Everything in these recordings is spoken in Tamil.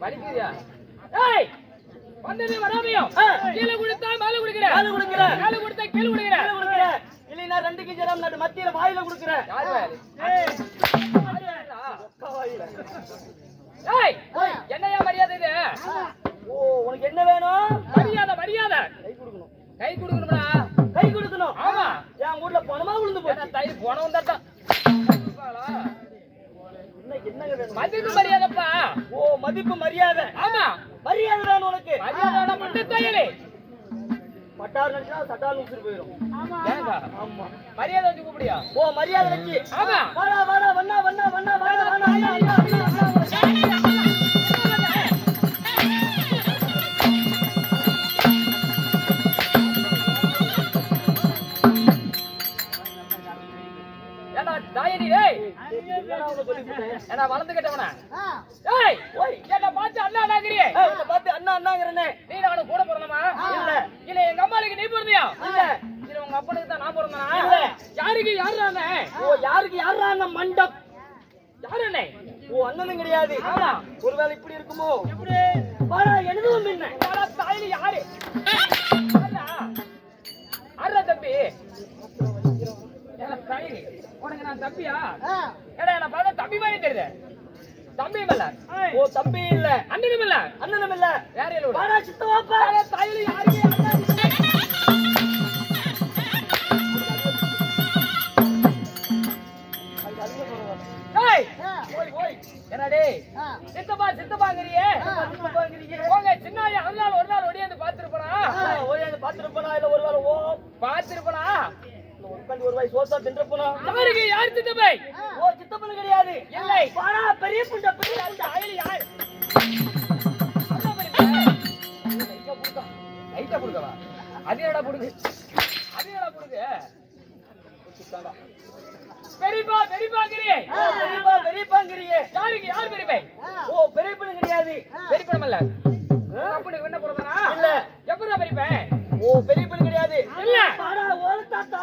வலிக்குதியா ஏய்! வந்தது வராமையும். கீழே கொடுத்தா மேல குடுக்குற மேல குடுக்குற. மேல கொடுத்தா கீழே குடுக்குற கீழே கொடுக்குற. இல்லைன்னா ரெண்டு கிஜரம் நடு மத்தியில வாயில கொடுக்குற. ஆமா. மரியாதை வச்சு கூப்பிடியா ஓ மரியாதை வச்சு. ஆமா. வாடா வாடா வண்ணா வாடா தாயடி டேய் வளர்ந்து கட்டவனா ஏய் ஓய் என்ன பார்த்து அண்ணா அண்ணாங்கிறியே ஏய், உன்னை பார்த்து அண்ணா அண்ணாங்கிறனே நீ நானும் கூட பிறந்தமா இல்ல. இல்ல எங்க அம்மாளுக்கு நீ பிறந்தியா இல்ல. இல்ல உங்க அப்பனுக்கு தான் நான் பிறந்தனா இல்ல. யாருக்கு யாரு அண்ணே ஓ யாருக்கு யாரா அந்த மண்டப் யாரு அண்ணே ஓ அண்ணனும் கிடையாது ஆமா ஒருவேளை இப்படி இருக்குமோ? என்ன யாரா தாயில யாரு? யாரா தம்பி. உனக்கு நான் தம்பியா? ஏடா என்ன பார்த்தா தம்பி மாதிரி தெரியுது. தம்பி இல்ல ஓ தம்பி இல்ல. அண்ணனும் இல்ல. அண்ணனும் இல்ல. வேற இல்ல விடு. வாடா சித்தவாப்பா யாரா தாயிலி யாருக்கு என்னடே சித்தப்பா சித்தப்பாங்கறியே போங்க சின்னாயா ஒரு நாள் ஒரு நாள் ஒடியாந்து பாத்துருப்பனா ஓடியாந்து பாத்துருப்பனா இல்ல ஒருவேளை ஓ பாத்துருப்பனா உட்காந்து ஒரு வாய் சோசா தின்றப்பனா யாருக்கு யார் சித்தப்பை? ஓ சித்தப்பனு கிடையாது. இல்லை. பெரிய புண்ட பெரிய அந்த அயல் யார். லைட்டா புடுங்கவா அது என்னடா அது பெரியப்பா பெரியப்பாங்கிறியே பெரியப்பா பெரியப்பாங்கிறியே யாருக்கு யார் பெரியப்பை? ஓ பெரிய புண்ணு கிடையாது பெரியப்படம் இல்ல அப்படி என்ன போறதானா இல்ல. எப்படா பெரியப்பை? ஓ பெரிய புண்ணு கிடையாது. இல்ல. தாத்தா.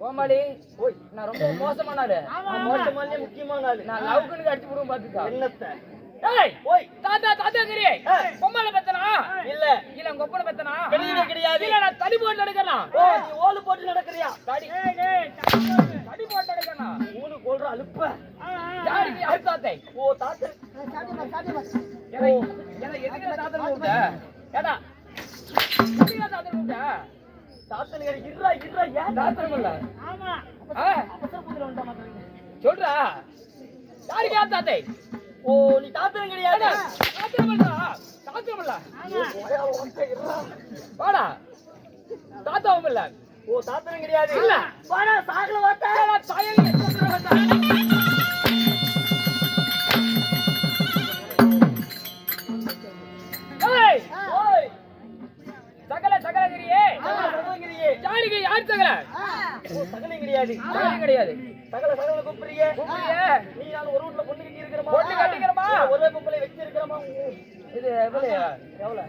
கோமாளி. ஓய் நான் ரொம்ப மோசமான ஆளு. மோசமான முக்கியமான ஆளு. நான் லவ்க்குன்னு அடிச்சு விடுவோம் பாத்துக்கா. என்னத்த? ஓய் தாத்தா தாத்தா கிரியே பொம்மால பெத்தனா? இல்ல இல்ல உங்க ஒப்பனை பெத்தனா? கிடையவே கிடையாது. இல்ல நான் தடி போட்டு நடக்கிறேன்? ஓ நீ ஓலு போட்டு நடக்கறியா? தடி. தடி போட்டு நடக்கிறேன்? ஊனு கொல்ற அலுப்ப. யாருக்கு யார் தாத்தை ஓ தாத்தா. எதுக்கு கூப்பிட்ட? ஏடா எதுக்கு தாத்தன் கூப்பிட்ட? தாத்தன் கிடையாது இருடா இருடா ஏன் தாத்தன் இல்ல ஆமா. சொல்றா. யாருக்கு யார் தாத்தை ஓ நீ தாத்தன் கிடையாது? உனக்கு இருடா. வாடா. தாத்தாவும் இல்ல. ஓ தாத்தன் கிடையாது. இல்ல. வாடா சாகல சகலகிரியே. சகலங்கிறியே யாருக்கு யார் சகல? ஓ சகலம் கிடையாது. கிடையாது. சகல கூப்பிடுறியே. கூப்பிடுறியே. நீ நான் ஒரு வீட்ல பொண்ணு பொண்ணு கட்டிக்கிறோமா? ஒரே பொம்பளை வச்சு இருக்கிறமா இது எவ்வளவு? எவ்வளவு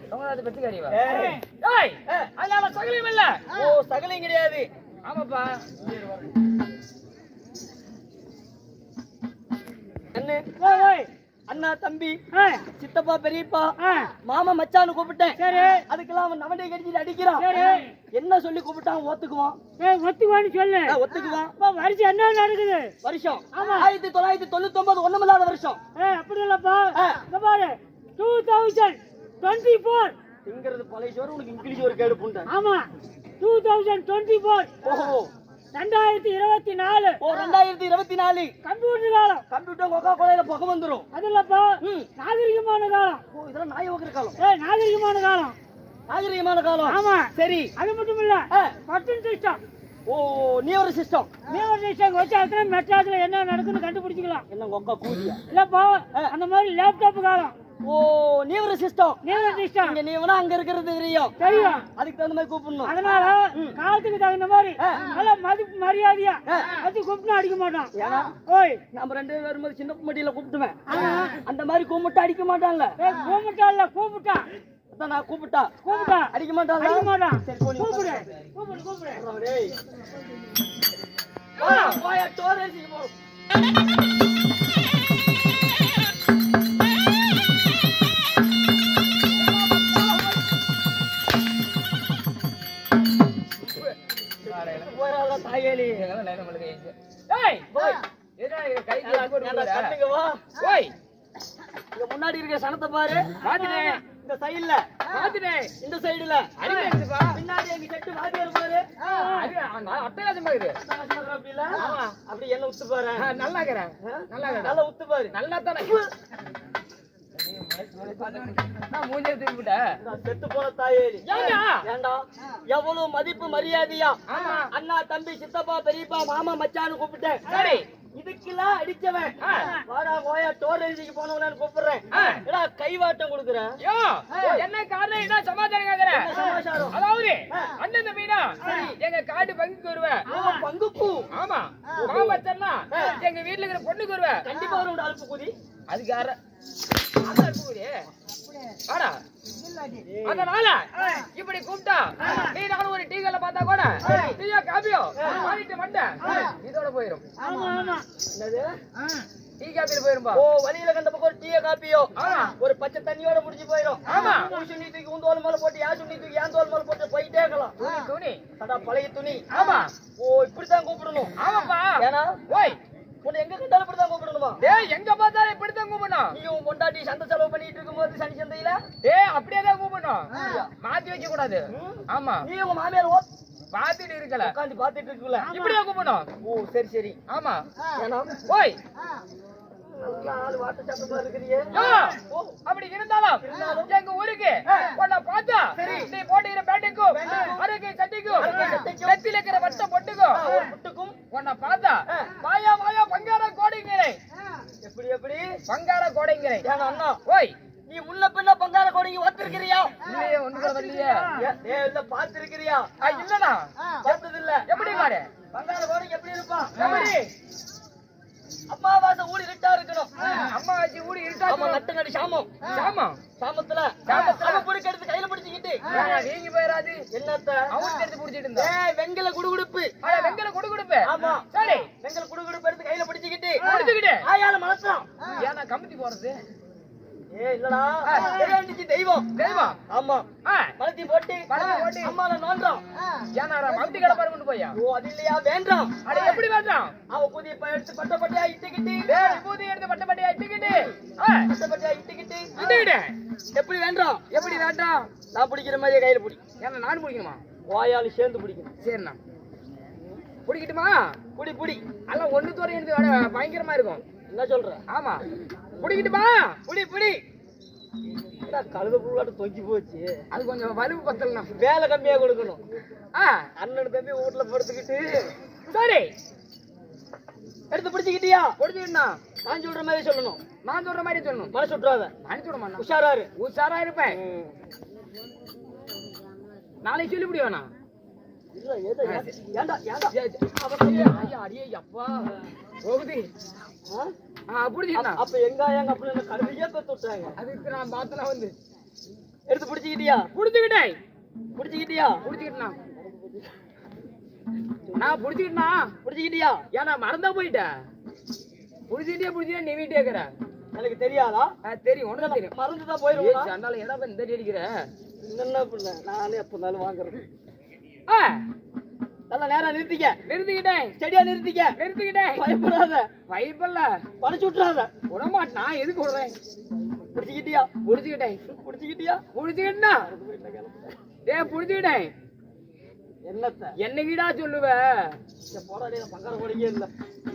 ஏய். ஏய் அதனால சகலையும் இல்ல. ஓ சகலம் கிடையாது. ஆமாப்பா. அண்ணே அண்ணா தம்பி சித்தப்பா பெரியப்பா மாமா மச்சான்னு கூப்பிட்டேன். அதுக்கெல்லாம் அவன் நவண்டை கடிச்சிட்டு அடிக்கிறான். என்ன சொல்லி கூப்பிட்டான் ஒத்துக்குவான். ஒத்துக்குவான்னு சொல்லு. ஒத்துக்குவான். வருஷம் என்ன நடக்குது? வருஷம். ஆயிரத்தி தொள்ளாயிரத்தி தொண்ணூத்தி ஒன்பது ஒண்ணுமில்லாத வருஷம். அப்படி இல்லப்பா பாரு. டூ தௌசண்ட் டுவெண்ட்டி ஃபோர் திங்கிறது பழைய சோறு உனக்கு இங்கிலீஷ் ஒரு கேடு புண்டை. ஆமா. டூ தௌசண்ட் டுவெண்ட்டி ஃபோர் ஓஹோ. ரெண்டாயிரத்தி இருபத்தி நாலு. ஓ ரெண்டாயிரத்தி இருபத்தி நாலு. கம்ப்யூட்டர் காலம். கம்ப்யூட்டர் கொக்கா கோலையில புகை வந்துரும். அது இல்லப்பா ம். நாகரிகமான காலம். ஓ இதெல்லாம் நாய் வகுற காலம். ஏ நாகரிகமான காலம். நாகரிகமான காலம். ஆமா. சரி. அது மட்டும் இல்ல. பட்டன் சிஸ்டம் ஓ நீ ஒரு சிஸ்டம் மேவர் சிஸ்டம் வச்சாத்துல மெட்ராஸ்ல என்ன நடக்குன்னு கண்டுபிடிச்சிக்கலாம். என்ன கொக்கா கூதியா இல்லப்பா அந்த மாதிரி லேப்டாப் காலம். ஓ நீ ஒரு சிஸ்டம். மேவர் சிஸ்டம். இங்க நீ வேணா அங்க இருக்கிறது தெரியும். தெரியும். அதுக்கு தகுந்த மாதிரி கூப்பிடணும். அதனால காலத்துக்கு தகுந்த மாதிரி நல்ல மதிப்பு மரியாதையா அது கூப்பிட்டு அடிக்க மாட்டான். ஓய். நம்ம ரெண்டு பேரும் வரும்போது சின்ன மட்டியில கூப்பிட்டுவேன். அந்த மாதிரி கூப்பிட்டு அடிக்க ஏய், கூப்பிட்டா இல்ல கூப்பிட்டா. நான் கூப்பிட்டா. கூப்பிட்டா. அடிக்க மாட்டான் அடிக்க மாட்டான். கூப்பிடு. கூப்பிடு கூப்பிடு. போயா, அரிசிக்கு போ. ஏஞ்சு. போய். கட்டுங்க வா. இங்க முன்னாடி இருக்க சனத்தை பாரு பாத்துட்டேன், இந்த சைடுல பாத்துட்டேன். இந்த சைடுல இருக்குப்பா. பின்னாடி எங்க செட்டு வாத்தியார் பாரு அந்த அட்டகாசமா இருக்குது. அப்படி இல்ல ஆமா. அப்படி என்ன உத்து பாரு நல்லா இருக்கிறேன். நல்லா. நல்லா உத்து பாரு நல்லா தானே மூஞ்சே இந்த செத்து போன ஏண்டா? எவ்வளவு மதிப்பு மரியாதையா. அண்ணா தம்பி சித்தப்பா பெரியப்பா மாமா மச்சான்னு கூப்பிட்டேன். சரி. இதுக்கெல்லாம் அடிச்சவன். வாடா போயா டோர் எழுதிக்கு போனவனு கூப்பிடுறேன். ஏடா கைவாட்டம் கொடுக்குறேன். என்ன காரணம்? என்ன சமாச்சாரம் கேக்குற? என்ன சமாச்சாரம்? அதாவது அண்ணன் தம்பினா எங்க காட்டு பங்குக்கு வருவேன் பங்குக்கு. ஆமா. மாமச்சன்னா எங்க வீட்டுல இருக்கிற பொண்ணுக்கு வருவேன் கண்டிப்பா வரும் அல்ப குதி அதுக்கு யார அதான் இருக்குடி வாடா. அதனால இப்படி கூப்பிட்டா நீ நானும் ஒரு டீ கல்ல பார்த்தா கூட டீயோ காபியோ வாங்கிட்டு இதோட என்னது? டீ காபியில போயிரும்பா. ஓ வழியில கண்ட பக்கம் ஒரு டீய காப்பியோ ஒரு பச்சை தண்ணியோட முடிஞ்சு போயிடும் ஆமா. சுண்ணி தூக்கி உன் தோல் மேல போட்டு யார் சுண்ணி தூக்கி என் தோல் மேல போட்டு போயிட்டே இருக்கலாம். துணி. பழைய துணி. ஆமா. ஓ இப்படித்தான் கூப்பிடணும். ஆமாப்பா. ஏன்னா ஓய். உன்னை எங்க கண்டாலும் இப்படித்தான் கூப்பிடணுமா? டேய் எங்க பார்த்தாலும் இப்படித்தான் கூப்பிடணும். நீ உன் பொண்டாட்டி சந்தை செலவு பண்ணிட்டு இருக்கும்போது சனி சந்தையில? ஏய் அப்படியே தான் கூப்பிடணும். மாத்தி வைக்க கூடாது ஆமா. நீ உங்க மாமியார் ஓ பாத்துட்டு இருக்கல. உட்காந்து பாத்துட்டு இருக்குல்ல இப்படியே கூப்பிடணும். ஓ சரி சரி. ஆமா. ஓய். அப்படி இருந்தாலும் எங்க ஊருக்கு உன்னை பார்த்தா நீ போட்டுக்கிற பேண்ட்டுக்கும் அருகே சட்டைக்கும் நெத்தில இருக்கிற வட்ட பொட்டுக்கும். உன்னை பார்த்தா பங்கார எப்படி எப்படி? பங்கார கோடைங்கிறை ஏன்னா அண்ணா ஓய். நீ முன்ன பின்ன பங்கார கோடிங்க ஒத்திருக்கிறியா? இல்லையே கூட வரலையே. இல்ல பாத்திருக்கிறியா இல்லடா பார்த்தது இல்ல எப்படி பாரு? பங்கார கோடிங்க எப்படி இருப்பான்? எப்படி? அம்மாவாசை ஊடி இருட்டா இருக்கணும். அம்மா வச்சு ஊடி ஆமா இருட்டாச்சு நட்டு நடி சாமம். சாமா சாமத்துல சாமத்துல. புடிக்க எடுத்து கையில பிடிச்சிக்கிட்டு. நீங்க போயிடாது என்னத்த? அவனுக்கு எடுத்து பிடிச்சிட்டு இருந்தா. வெங்கல குடுகுடுப்பு. வெங்கல கொடு கொடுப்பேன் ஆமா. சரி. வெங்கல குடுகுடுப்பு எடுத்து கையில பிடிச்சிக்கிட்டு. கொடுத்துக்கிட்டு ஆயால மனசுறான் ஏன்னா கமிட்டி போறது. ஏ இல்லடா. தெரியாண்டிச்சு தெய்வம். தெய்வம்? ஆமா. மலத்தி போட்டு மலத்தி போட்டு. அம்மால நோன்றான் ஏன்னா கமிட்டி கடை பாரு கொண்டு போயா. ஓ அது இல்லையா? வேண்டாம். அட எப்படி வேண்டாம்? அவ புதிய எடுத்து பட்ட பட்டியா இட்டுக்கிட்டு? டேய் பூதி எடுத்து பட்ட பட்டியா இட்டுக்கிட்டு? பட்ட பட்டியா இட்டுக்கிட்டு? இட்டுக்கிட்டு. எப்படி வேண்டாம்? எப்படி வேண்டாம்? நான் பிடிக்கிற மாதிரியே கையில பிடி. ஏன்னா நானும் பிடிக்கணுமா? வாயால சேர்ந்து பிடிக்கணும். சரிண்ணா. பிடிக்கட்டுமா? புடி புடி. எல்லாம் ஒண்ணு தோற வர பயங்கரமா இருக்கும். என்ன சொல்ற? ஆமா. பிடிக்கட்டுமா புடி புடி. கழுத புள்ளாட்ட தொங்கி போச்சு? அது கொஞ்சம் வலுவு பத்தலண்ணா. வேலை கம்மியா கொடுக்கணும். ஆ. அண்ணன் தம்பி வீட்டுல படுத்துக்கிட்டு. சரி. எடுத்து பிடிச்சிக்கிட்டியா? பிடிச்சிக்கிட்டா நான் சொல்ற மாதிரி சொல்லணும். நான் சொல்ற மாதிரி சொல்லணும். மனசு விட்டுறாத. நான் சொல்ல மாட்டேன் உஷாராரு உஷாரா இருப்பேன். நாளைக்கு சொல்லி வேணா இல்ல அப்ப எங்க எங்க அப்படின்னு என்ன கழுதையே விட்டாங்க அதுக்கு நான் பார்த்தனா வந்து எடுத்து பிடிச்சிக்கிட்டியா புடிச்சுக்கிட்டேன் பிடிச்சிக்கிட்டியா புடிச்சுக்கிட்டா நான் புடிச்சுக்கிட்டா பிடிச்சிக்கிட்டியா ஏன்னா மறந்தா போயிட்டேன் புடிச்சுக்கிட்டே புடிச்சுட்டே நீ வீட்டே இருக்கிற எனக்கு தெரியாதா தெரியும் ஒண்ணு தெரியும் மறந்துதான் தான் போயிருவோம் சண்டால எடா இந்த அடி அடிக்கிற என்ன பண்ண நானே எப்ப இருந்தாலும் வாங்குறது ஆ, நேரா நிறுத்திக்க. நிறுத்திக்கிட்டேன் செடியா நிறுத்திக்க. நிறுத்திக்கிட்டேன் பயப்படாத. வைப்பல்ல படைச்சு விட்டுறாத. விடமாட்டேன். நான் எதுக்கு விடுறேன் பிடிச்சிக்கிட்டியா? புடிச்சுக்கிட்டேன் பிடிச்சிக்கிட்டியா? புடிச்சுக்கிட்டா டேய் புடிச்சுக்கிட்டேன் என்னத்த? என்னைக்கிடா சொல்லுவ? போராடி பங்கார போடிக்கே இல்ல.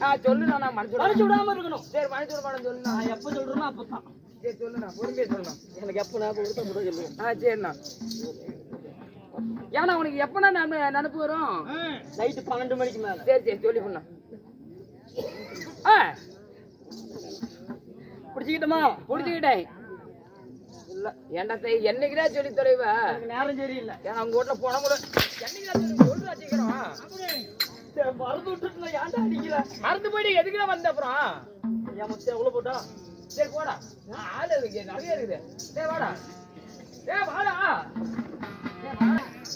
ஆ சொல்லுண்ணா நான் மனசு படைச்சு விடாம இருக்கணும். சரி மனசு விட சொல்லுண்ணா நான் எப்ப சொல்றேனோ அப்பதான். சரி சொல்லுண்ணா பொறுமையா சொல்லுண்ணா எனக்கு எப்ப ஞாபகம் கொடுத்தா கூட சொல்லுவேன் ஆ சரிண்ணா. ஏன்னா உனக்கு எப்பண்ணா நான் நினப்பு வரும்? நைட்டு பன்னெண்டு மணிக்கு மேல. சரி சரி சொல்லி பண்ணா பிடிச்சிக்கிட்டோமா? புடிச்சுக்கிட்டேன் இல்ல. ஏன்டா என்னைக்குடா சொல்லி தொலைவ? நேரம் சரியில்லை. ஏன்னா அவங்க வீட்டுல போன கூட சீக்கிரம் சரி, மறந்து விட்டுட்டு ஏன்டா அடிக்கிற? மறந்து போயிட்டு எதுக்குடா வந்த அப்புறம்? என் மொத்தம் எவ்வளவு போட்டா. சரி போடா. ஆளு இருக்கு நிறைய இருக்குது. சரி வாடா. ஏ வாடா.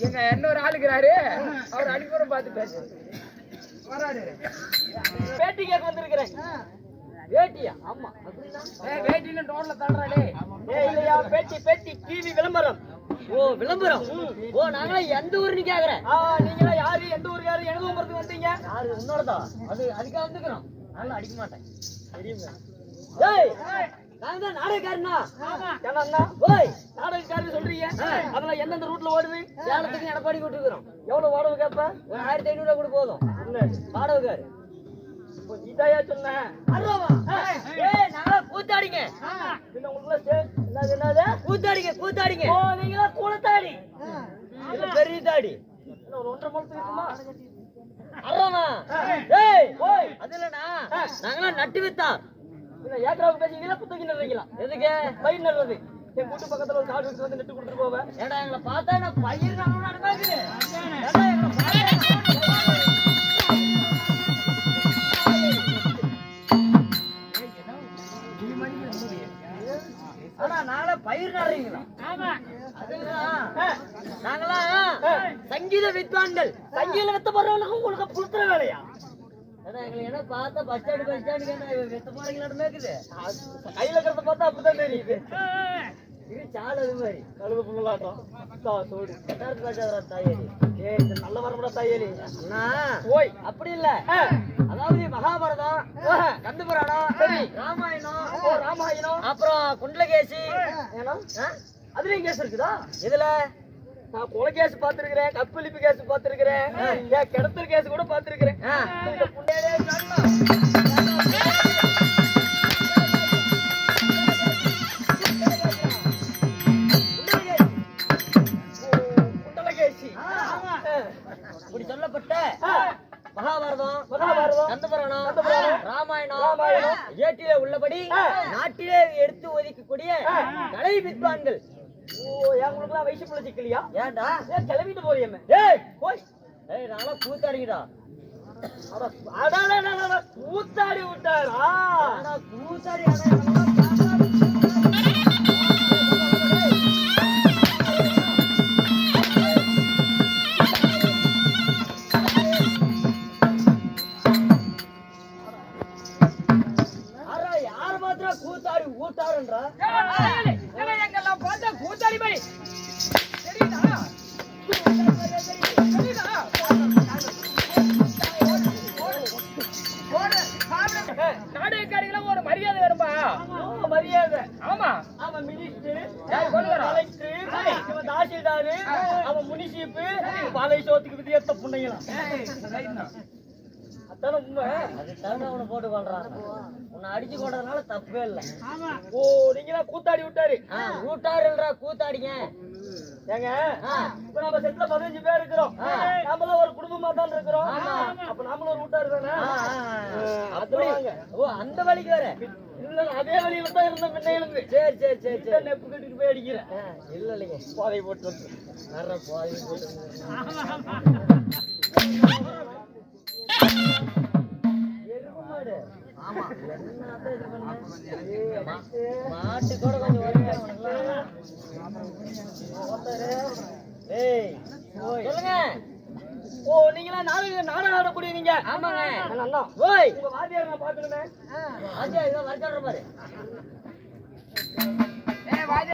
எங்க இன்னொரு ஆளுக்கிறாரு? அவர் அடிப்புறம் பார்த்து பேசு. வராரு. பேட்டி கேட்க வந்திருக்கிறேன். வேட்டியா? ஆமா. வேட்டின்னு டோன்ல தள்ளுறாளே. இல்லையா? பேட்டி பேட்டி. டிவி விளம்பரம். ஓ விளம்பரம்? ஓ நாங்களா எந்த ஊருன்னு கேக்குறேன். ஆ நீங்களா யாரு? எந்த ஊருக்காரு எனது ஊம்பரத்துக்கு வந்தீங்க? யாரு? உன்னோடதா? அது அதுக்காக வந்துக்கிறோம். அதனால அடிக்க மாட்டேன். ஏய்! நான் தான் நாடகக்காரனா அண்ணா ஓய் நாடகக்காரர் சொல்றீங்க? அதுல எந்தெந்த ரூட்ல ஓடுது? சேலத்துக்கு எடப்பாடி கூட்டுக்கிறோம் எவ்வளவு வாடகை கேப்ப? ஒரு ஆயிரத்தி ஐநூறு கூட போதும். வாடகைக்காரு. இதாயா சொன்னேன் கூத்தாடிங்க என்னது என்னது? கூத்தாடிங்க கூத்தாடிங்க ஓ நீங்களா கூலத்தாடி பெரிய தாடி. ஒரு ஒன்றரை மாசத்துக்கு இருக்குமா? அறமா ஏய் ஓய் அது இல்லண்ணா நட்டு வித்தா. ஏக்கராவுக்கு பேசிங்களா குத்தகை எதுக்கு? பயிர் நடுறது. என் கூட்டு பக்கத்துல ஒரு காடு வச்சு வந்து நெட்டு கொடுத்துட்டு போவேன் ஏடா எங்களை பார்த்தா நான் பயிர் நம்ம நடக்காது ஆனா நாங்களா பயிர் நடுறீங்களா? அதுங்களா? நாங்களா? சங்கீத வித்வான்கள். சங்கியில வித்த போறவனுக்கு உங்களுக்கு புளுத்துற வேலையா? கையில இருக்கிறத பார்த்தா அப்படிதான் தெரியுது. சால் அது மாதிரி. கழுது புல்லாட்டம். தா சோடு. தாயேரி ஏய் இந்த நல்ல வரமுடா தையலி. அண்ணா ஓய். அப்படி இல்ல. அதாவது மகாபாரதம் கந்த புராணம் ராமாயணம் ராமாயணம் அப்புறம் குண்டலகேசி? அதுலயும் கேஸ் இருக்குதா? இதுல நான் கொலை கேஸ் பாத்துருக்கிறேன் கற்பழிப்பு கேஸ் பாத்துருக்கிறேன் ஏன் கிடத்தல் கேஸ் கூட பாத்துருக்கிறேன் இப்படி சொல்லப்பட்ட. மகாபாரதம் கந்தபுராணம், ராமாயணம் ஏட்டிலே உள்ளபடி. நாட்டிலே எடுத்து ஒதுக்கக்கூடிய கலை வித்வான்கள் ஓ என் உங்களுக்குலாம் வயசு பிள்ளை சிக்கலையா ஏன்டா ஏன் கிளம்பிட்டு போறியம்மே ஏய் போய் ஏய் நாளா கூத்தாடிடா கூத்தாடி விட்டாரா கூத்தாடி கூத்தாடி ஊட்டாருன்றா எங்கெல்லாம் பார்த்தா கூத்தாடி மாதிரி தெரியுதா தெரியுதா நாடகக்காரிகளும் ஒரு மரியாதை வேணும்பா ஓ, மரியாதை ஆமா அவன் மினிஸ்டர்? கலெக்டர் தாசில்தாரு அவன் முனிசிப்பு பாலை சோத்துக்கு வித்தியாச புண்ணைங்களாம் அதான உண்மை. அது தகுந்த அவனை போட்டு கொள்றான் உன்னை அடிச்சு கொண்டதுனால தப்பே இல்லை. ஓ நீங்களா கூத்தாடி விட்டாரு. கூட்டாருன்றா கூத்தாடிங்க. ஏங்க. இப்ப நம்ம செட்ல பதினஞ்சு பேர் இருக்கிறோம். நாமெல்லாம் ஒரு குடும்பமா தான் இருக்கிறோம். அப்ப நாமளும் ஒரு வீட்டாரு தானே? அப்படி. ஓ அந்த வழிக்கு வேற. இல்ல அதே வழியில தான் இருந்த முன்ன இருந்து. சரி சரி சரி சரி. நெப்பு கட்டிட்டு போய் அடிக்கிறேன். இல்ல இல்லைங்க. பாதை போட்டு வந்து. வர்ற போட்டு மாட்டு கூட கொஞ்சம் சொல்லுங்க. ஓ நீங்களா நாடகம் நாடகம் ஆடக்கூடிய நீங்க. ஆமாங்க. நல்லா ஓய். உங்க வாத்தியார் நான் பாக்கணுமே ஆஜா இதான் வரக்காடுற பாரு.